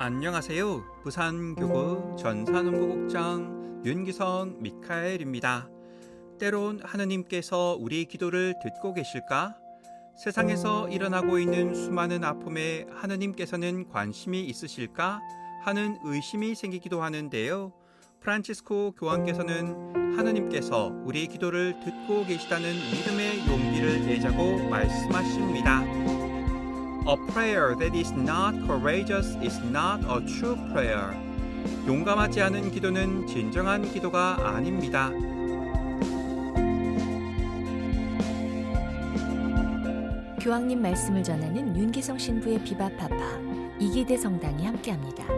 안녕하세요. 부산교구 전산홍보국장 윤기성 미카엘입니다. 때론 하느님께서 우리 기도를 듣고 계실까? 세상에서 일어나고 있는 수많은 아픔에 하느님께서는 관심이 있으실까? 하는 의심이 생기기도 하는데요. 프란치스코 교황께서는 하느님께서 우리 기도를 듣고 계시다는 믿음의 용기를 내자고 말씀하십니다. A prayer that is not courageous is not a true prayer. 용감하지 않은 기도는 진정한 기도가 아닙니다. 교황님 말씀을 전하는 윤기성 신부의 비바파파 이기대 성당이 함께합니다.